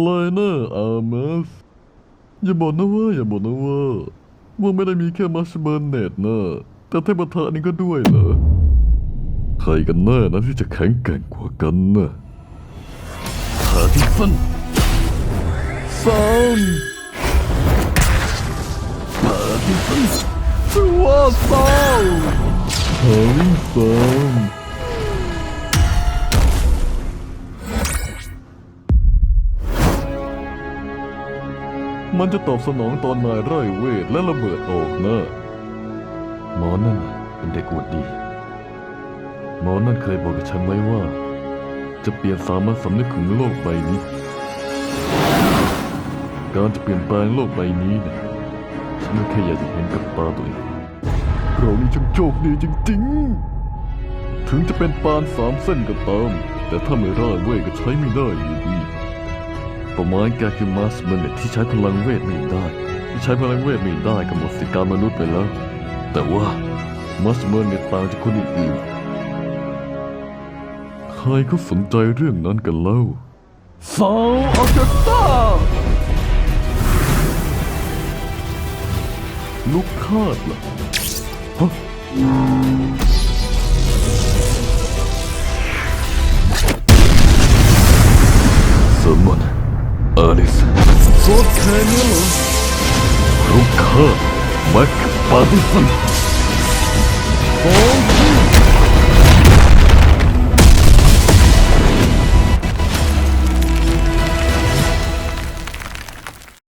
ไลเนอร์อาร์มัสอย่าบอกนะว่าอย่าบอกนะว่าว่าไม่ได้มีแค่มัสเบิร์นเนตนะแต่เทพทานี่ก็ด้วยเหรอใครกันแน่นะที่จะแข็งแกร่งกว่ากันนะหาที่สั้นสามหาที่สั้นตัวสามทั้งสาม มันจะตอบสนองตอนนายไร้เวทและระเบิดออกนะหมอนั่นน่ะเป็นเด็กอวดดี หมอนั่นเคยบอกกับฉันไว้ว่า จะเปลี่ยนสามัญสำนึกของโลกใบนี้ การจะเปลี่ยนแปลงโลกใบนี้นี่ยฉันก็แค่อยากจะเห็นกับตาตัวเองเรานี่ช่างโชคดีจริงๆ ถึงจะเป็นปานสามเส้นก็ตาม แต่ถ้าไม่ร่าเวทก็ใช้ไม่ได้อยู่ดี ประมาณแกคือมาสเมนที่ใช้พลังเวทไม่ได้ ที่ใช้พลังเวทไม่ได้ก็หมดสิทธิการมนุษย์ไปแล้ว แต่ว่ามาสเมนเนี่ยต่างจากคนอื่นๆใครเขาสนใจเรื่องนั้นกันเล่าสาวออเคสตราลูกคาดล่ะฮะสมอน เอลิสโคตรแค่นี้เหรอลูกคาดแม็กปาร์ติสันของ